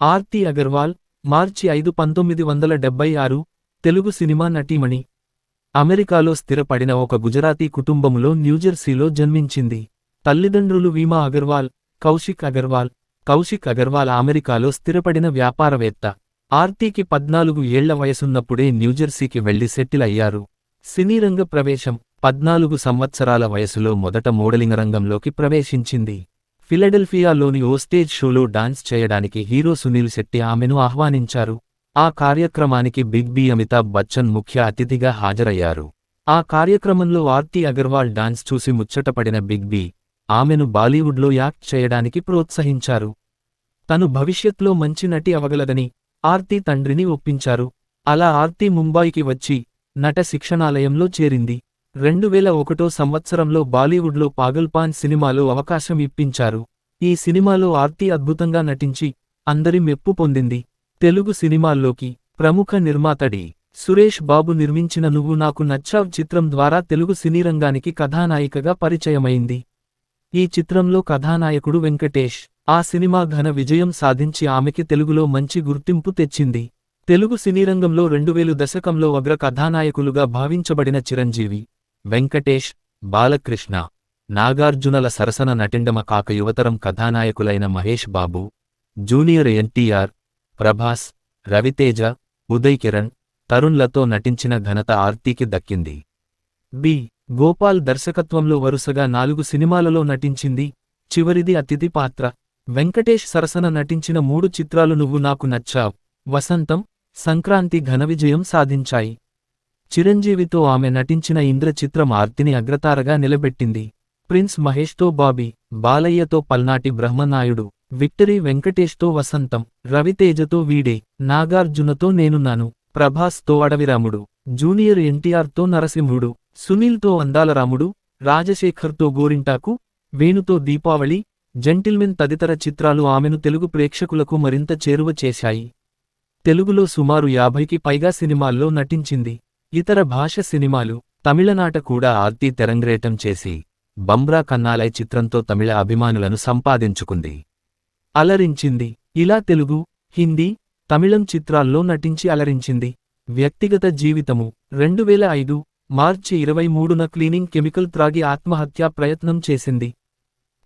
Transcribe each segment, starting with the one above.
ఆర్తి అగర్వాల్ మార్చి ఐదు పంతొమ్మిది వందల డెబ్బై ఆరు తెలుగు సినిమా నటీమణి. అమెరికాలో స్థిరపడిన ఒక గుజరాతీ కుటుంబములో న్యూజెర్సీలో జన్మించింది. తల్లిదండ్రులు వీమా అగర్వాల్ కౌశిక్ అగర్వాల్ కౌశిక్ అగర్వాల్ అమెరికాలో స్థిరపడిన వ్యాపారవేత్త. ఆర్తికి పద్నాలుగు ఏళ్ళ వయసున్నప్పుడే న్యూజెర్సీకి వెళ్ళి సెటిల్ అయ్యారు. సినీరంగ ప్రవేశం పద్నాలుగు సంవత్సరాల వయసులో మొదట మోడలింగ్ రంగంలోకి ప్రవేశించింది. ఫిలడెల్ఫియాలోని ఓ స్టేజ్ షోలో డాన్స్ చేయడానికి హీరో సునీల్ శెట్టి ఆమెను ఆహ్వానించారు. ఆ కార్యక్రమానికి బిగ్ బి అమితాబ్ బచ్చన్ ముఖ్య అతిథిగా హాజరయ్యారు. ఆ కార్యక్రమంలో ఆర్తి అగర్వాల్ డాన్స్ చూసి ముచ్చటపడిన బిగ్ బి ఆమెను బాలీవుడ్లో యాక్ట్ చేయడానికి ప్రోత్సహించారు. తను భవిష్యత్లో మంచి నటి అవగలదని ఆర్తి తండ్రిని ఒప్పించారు. అలా ఆర్తి ముంబాయికి వచ్చి నట శిక్షణాలయంలో చేరింది. రెండు వేల ఒకటో సంవత్సరంలో బాలీవుడ్లో పాగల్పాన్ సినిమాలో అవకాశం ఇప్పించారు. ఈ సినిమాలో ఆర్తి అద్భుతంగా నటించి అందరి మెప్పు పొందింది. తెలుగు సినిమాల్లోకి ప్రముఖ నిర్మాతడి సురేష్ బాబు నిర్మించిన నువ్వు నాకు నచ్చావ్ చిత్రం ద్వారా తెలుగు సినీరంగానికి కథానాయికగా పరిచయమైంది. ఈ చిత్రంలో కథానాయకుడు వెంకటేష్ ఆ సినిమా ఘన విజయం సాధించి ఆమెకి తెలుగులో మంచి గుర్తింపు తెచ్చింది. తెలుగు సినీరంగంలో రెండువేలు దశకంలో అగ్ర కథానాయకులుగా భావించబడిన చిరంజీవి వెంకటేష్ బాలకృష్ణ నాగార్జునల సరసన నటిండమ కాక యువతరం కథానాయకులైన మహేష్ బాబు జూనియర్ ఎన్టీఆర్ ప్రభాస్ రవితేజ ఉదయ్ కిరణ్ తరుణ్లతో నటించిన ఘనత ఆర్తికి దక్కింది. బి. గోపాల్ దర్శకత్వంలో వరుసగా నాలుగు సినిమాలలో నటించింది. చివరిది అతిథి పాత్ర. వెంకటేష్ సరసన నటించిన మూడు చిత్రాలు నువ్వు నాకు నచ్చావ్. వసంతం సంక్రాంతి ఘన విజయం సాధించాయి. చిరంజీవితో ఆమె నటించిన ఇంద్ర చిత్రం ఆర్తిని అగ్రతారగా నిలబెట్టింది. ప్రిన్స్ మహేష్తో బాబీ బాలయ్యతో పల్నాటి బ్రహ్మనాయుడు విక్టరీ వెంకటేష్తో వసంతం రవితేజతో వీడే నాగార్జునతో నేనున్నాను ప్రభాస్తో అడవిరాముడు జూనియర్ ఎన్టీఆర్తో నరసింహుడు సునీల్తో అందాలరాముడు రాజశేఖర్తో గోరింటాకు వేణుతో దీపావళి జెంటిల్మెన్ తదితర చిత్రాలు ఆమెను తెలుగు ప్రేక్షకులకు మరింత చేరువ చేశాయి. తెలుగులో సుమారు యాభైకి పైగా సినిమాల్లో నటించింది. ఇతర భాష సినిమాలు తమిళనాట కూడా ఆర్తి తెరంగ్రేటం చేసి బంబ్రా కన్నాలై చిత్రంతో తమిళ అభిమానులను సంపాదించుకుంది. అలరించింది. ఇలా తెలుగు హిందీ తమిళం చిత్రాల్లో నటించి అలరించింది. వ్యక్తిగత జీవితము. రెండు వేల ఐదు మార్చి ఇరవై మూడున క్లీనింగ్ కెమికల్ త్రాగి ఆత్మహత్యా ప్రయత్నం చేసింది.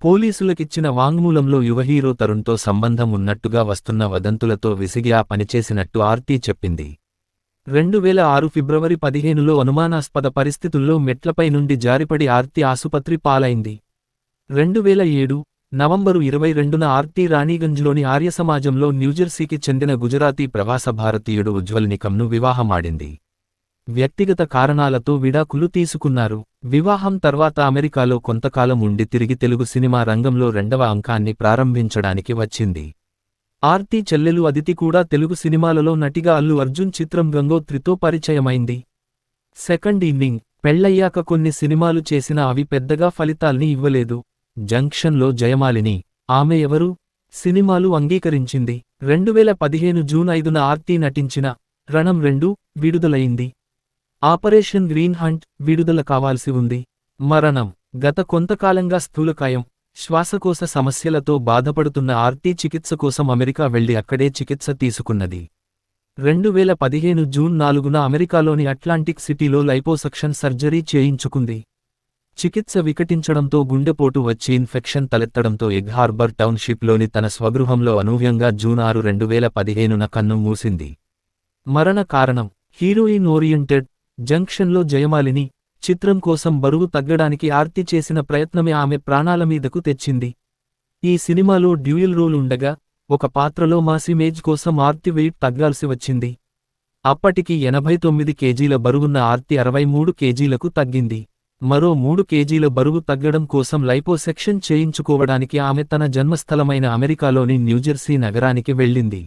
పోలీసులకిచ్చిన వాంగ్మూలంలో యువ హీరో తరుణ్తో సంబంధం ఉన్నట్టుగా వస్తున్న వదంతులతో విసిగి ఆ పనిచేసినట్టు ఆర్తీ చెప్పింది. రెండు వేల ఆరు ఫిబ్రవరి పదిహేనులో అనుమానాస్పద పరిస్థితుల్లో మెట్లపై నుండి జారిపడి ఆర్తి ఆసుపత్రి పాలైంది. రెండు వేల ఏడు నవంబరు ఇరవై రెండున ఆర్తి రాణీగంజ్లోని ఆర్యసమాజంలో న్యూజెర్సీకి చెందిన గుజరాతీ ప్రవాస భారతీయుడు ఉజ్వల్ నికమ్ను వివాహమాడింది. వ్యక్తిగత కారణాలతో విడాకులు తీసుకున్నారు. వివాహం తర్వాత అమెరికాలో కొంతకాలం ఉండి తిరిగి తెలుగు సినిమా రంగంలో రెండవ అంకాన్ని ప్రారంభించడానికి వచ్చింది. ఆర్తి చెల్లెలు అదితి కూడా తెలుగు సినిమాలలో నటిగా అల్లు అర్జున్ చిత్రం గంగోత్రితో పరిచయమైంది. సెకండ్ ఇన్నింగ్ పెళ్ళయ్యాక కొన్ని సినిమాలు చేసినా అవి పెద్దగా ఫలితాల్ని ఇవ్వలేదు. జంక్షన్లో జయమాలిని ఆమె ఎవరు? సినిమాలు అంగీకరించింది. రెండువేల పదిహేను జూన్ ఐదున ఆర్తి నటించిన రణం రెండు విడుదలయింది ఆపరేషన్ గ్రీన్ హంట్ విడుదల కావాల్సి ఉంది. మరణం గత కొంతకాలంగా స్థూలకాయం. శ్వాసకోశ సమస్యలతో బాధపడుతున్న ఆర్టీ చికిత్స కోసం అమెరికా వెళ్ళి అక్కడే చికిత్స తీసుకున్నది. రెండు వేల పదిహేను జూన్ నాలుగున అమెరికాలోని అట్లాంటిక్ సిటీలో లైపోసక్షన్ సర్జరీ చేయించుకుంది. చికిత్స వికటించడంతో గుండెపోటు వచ్చి ఇన్ఫెక్షన్ తలెత్తడంతో ఎగ్ హార్బర్ టౌన్షిప్లోని తన స్వగృహంలో అనూహ్యంగా జూన్ ఆరు రెండు వేల పదిహేనున కన్ను మూసింది. మరణ కారణం హీరోయిన్ ఓరియంటెడ్ జంక్షన్లో జయమాలిని చిత్రం కోసం బరువు తగ్గడానికి ఆర్తి చేసిన ప్రయత్నమే ఆమె ప్రాణాల మీదకు తెచ్చింది. ఈ సినిమాలో డ్యూయల్ రోల్ ఉండగా ఒక పాత్రలో మాసిమేజ్ కోసం ఆర్తి వెయిట్ తగ్గాల్సి వచ్చింది. అప్పటికి ఎనభై తొమ్మిది కేజీల బరువున్న ఆర్తి అరవై మూడు కేజీలకు తగ్గింది. మరో మూడు కేజీల బరువు తగ్గడం కోసం లైపోసెక్షన్ చేయించుకోవడానికి ఆమె తన జన్మస్థలమైన అమెరికాలోని న్యూజెర్సీ నగరానికి వెళ్ళింది.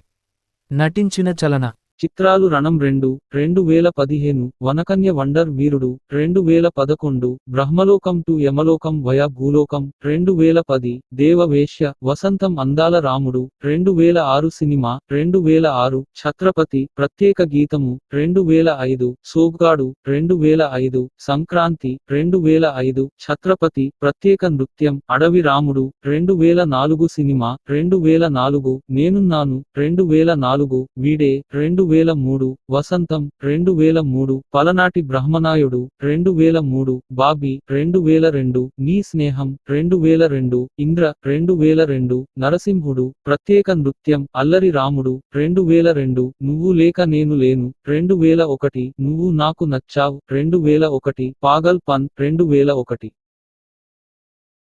నటించిన చలన చిత్రాలు రణం రెండు రెండు వేల పదిహేను వనకన్య వండర్ వీరుడు రెండు వేల పదకొండు బ్రహ్మలోకం టు యమలోకం వయ భూలోకం రెండు వేల పది దేవవేశ్య వసంతం అందాల రాముడు రెండు వేల ఆరు సినిమా రెండు వేల ఆరు ఛత్రపతి ప్రత్యేక గీతము రెండు వేల ఐదు సోగ్గాడు రెండు వేల ఐదు సంక్రాంతి రెండు వేల ఐదు ఛత్రపతి ప్రత్యేక నృత్యం అడవి రాముడు రెండు వేల నాలుగు సినిమా రెండు వేల నాలుగు నేనున్నాను రెండు వేల నాలుగు వీడే రెండు రెండు వేల మూడు వసంతం రెండు వేల మూడు పలనాటి బ్రహ్మనాయుడు రెండు వేల మూడు బాబీ రెండు వేల రెండు నీ స్నేహం రెండు వేల రెండు ఇంద్ర రెండు వేల రెండు నరసింహుడు ప్రత్యేక నృత్యం అల్లరి రాముడు రెండు వేల రెండు నువ్వు లేక నేను లేను రెండు వేల ఒకటి నువ్వు నాకు నచ్చావ్ రెండు వేల ఒకటి పాగల్ పన్ రెండు వేల ఒకటి